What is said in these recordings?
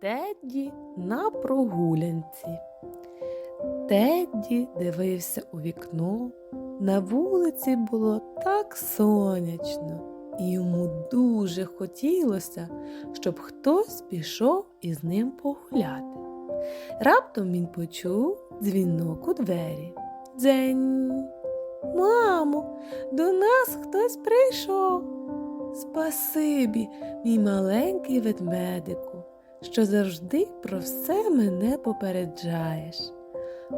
Тедді на прогулянці. Тедді дивився у вікно. На вулиці було так сонячно, і йому дуже хотілося, щоб хтось пішов із ним погуляти. Раптом він почув дзвінок у двері. Дзень. Мамо, до нас хтось прийшов. Спасибі, мій маленький ведмедику, що завжди про все мене попереджаєш.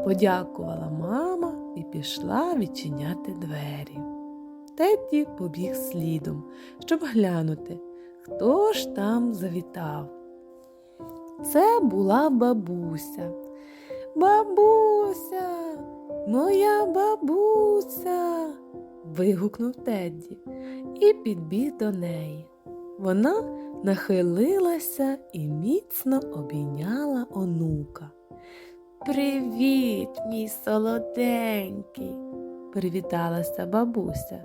Подякувала мама і пішла відчиняти двері. Тедді побіг слідом, щоб глянути, хто ж там завітав. Це була бабуся. Бабуся, моя бабуся. вигукнув Тедді і підбіг до неї. Вона нахилилася і міцно обійняла онука. Привіт, мій солоденький, привіталася бабуся.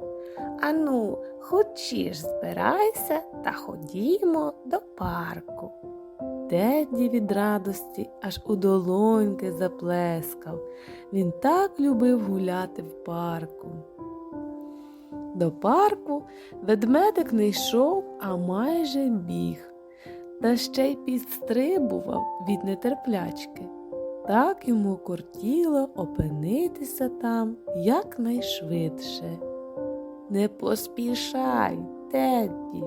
Ану, хочеш, збирайся та ходімо до парку. Тедді від радості аж у долоньки заплескав. Він так любив гуляти в парку. До парку ведмедик не йшов, а майже біг, та ще й підстрибував від нетерплячки. Так йому кортіло опинитися там якнайшвидше. Не поспішай, Тедді,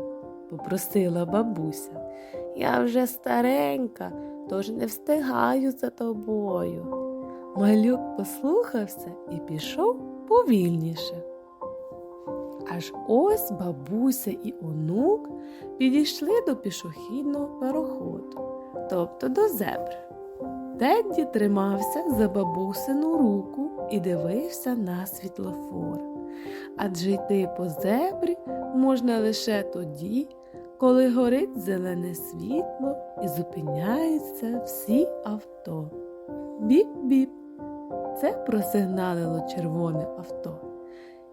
попросила бабуся. Я вже старенька, тож не встигаю за тобою. Малюк послухався і пішов повільніше. Аж ось бабуся і онук підійшли до пішохідного переходу, тобто до зебри. Тедді тримався за бабусину руку і дивився на світлофор. Адже йти по зебрі можна лише тоді, коли горить зелене світло і зупиняються всі авто. Біп-біп. Це просигналило червоне авто.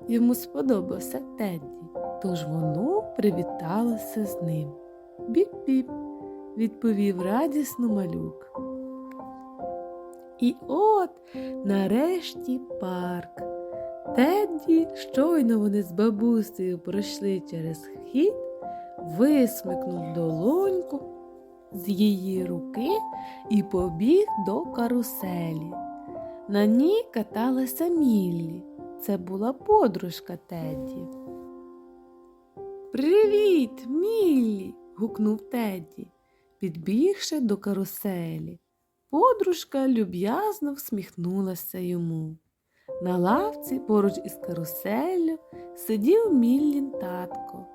Йому сподобався Тедді, тож воно привіталося з ним. Біп-біп, відповів радісно малюк. І от нарешті парк. Тедді, щойно вони з бабусею пройшли через хід, висмикнув долоньку з її руки і побіг до каруселі. На ній каталася Міллі. Це була подружка Тедді. Привіт, Міллі. гукнув Тедді, підбігши до каруселі. Подружка люб'язно всміхнулася йому. На лавці поруч із каруселлю сидів Міллін татко.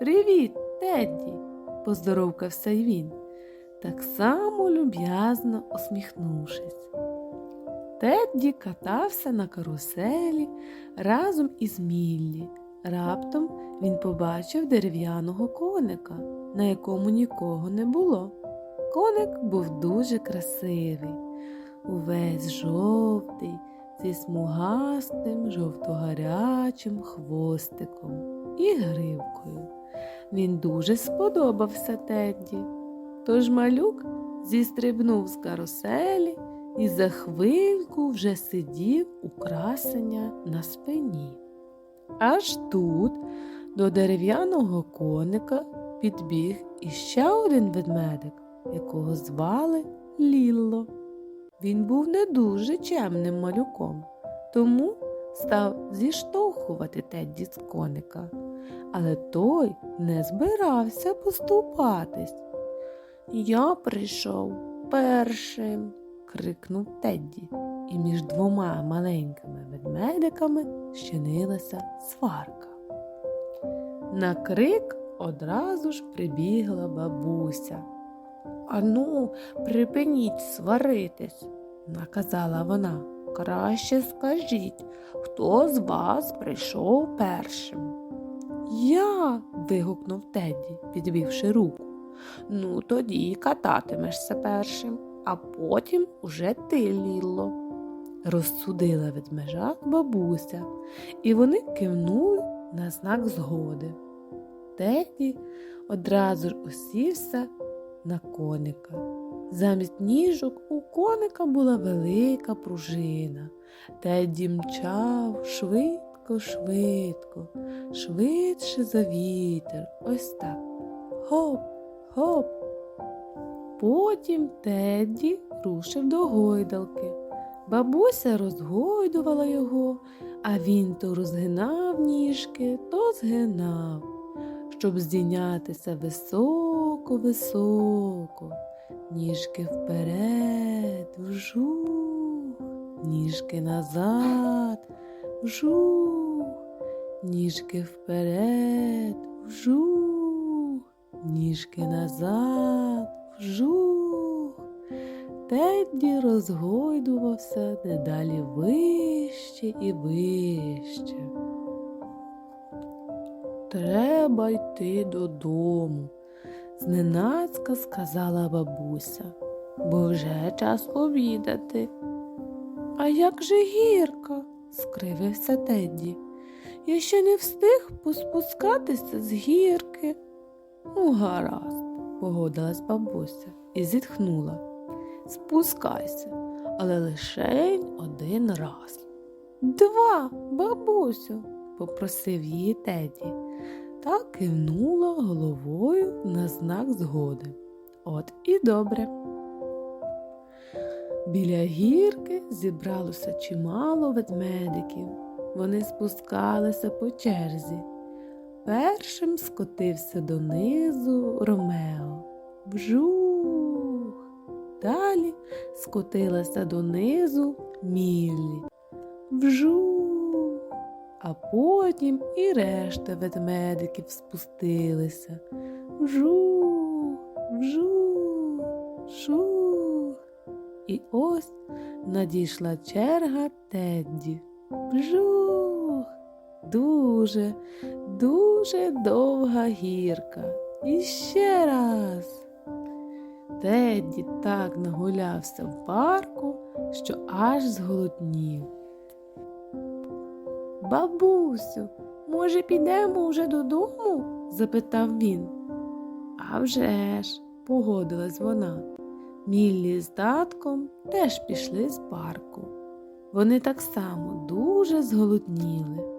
Привіт, Тедді, поздоровкався він, так само люб'язно усміхнувшись. Тедді катався на каруселі разом із Міллі. Раптом він побачив дерев'яного коника, на якому нікого не було. Коник був дуже красивий, увесь жовтий, зі смугастим жовтогарячим хвостиком і гривкою. Він дуже сподобався Тедді. Тож малюк зістрибнув з каруселі і за хвильку вже сидів у красення на спині. Аж тут до дерев'яного коника підбіг іще один ведмедик, якого звали Лілло. Він був не дуже чемним малюком, тому став зіштовхувати Тедді з коника. Але той не збирався поступатись. Я прийшов першим, крикнув Тедді, і між двома маленькими ведмедиками щинилася сварка. На крик одразу ж прибігла бабуся. Ану, припиніть сваритись, наказала вона. Краще скажіть, хто з вас прийшов першим. Я. вигукнув Тедді, підвівши руку. Ну, тоді кататимешся першим, а потім уже ти, Лілло. Розсудила ведмежат бабуся, і вони кивнули на знак згоди. Теді одразу ж усівся на коника. Замість ніжок у коника була велика пружина. Тедді мчав швидко, швидко, швидше за вітер. Ось так. Гоп, гоп. Потім Тедді рушив до гойдалки. Бабуся розгойдувала його, а він то розгинав ніжки, то згинав, щоб здійнятися високо-високо. Ніжки вперед, вжух, ніжки назад, вжух, ніжки вперед, вжух, ніжки назад, вжух. Тедді розгойдувався дедалі вище і вище. Треба йти додому, зненацька сказала бабуся, бо вже час обідати. А як же гірка? скривився Тедді. Я ще не встиг поспускатися з гірки. Ну, гаразд, погодилась бабуся і зітхнула. Спускайся, але лише один раз. Два, бабусю, попросив її Теді, та кивнула головою на знак згоди. От і добре. Біля гірки зібралося чимало ведмедиків. Вони спускалися по черзі. Першим скотився донизу. Вжух. Далі скотилася донизу Міллі. Вжух. А потім і решта ведмедиків спустилися. Вжух, вжух, вжух. І ось надійшла черга Тедді. Вжух. Дуже, дуже довга гірка. І ще раз. Тедді так нагулявся в парку, що аж зголоднів. Бабусю, може, підемо вже додому? запитав він. «А вже ж», – погодилась вона. Міллі з татком теж пішли з парку. Вони так само дуже зголодніли.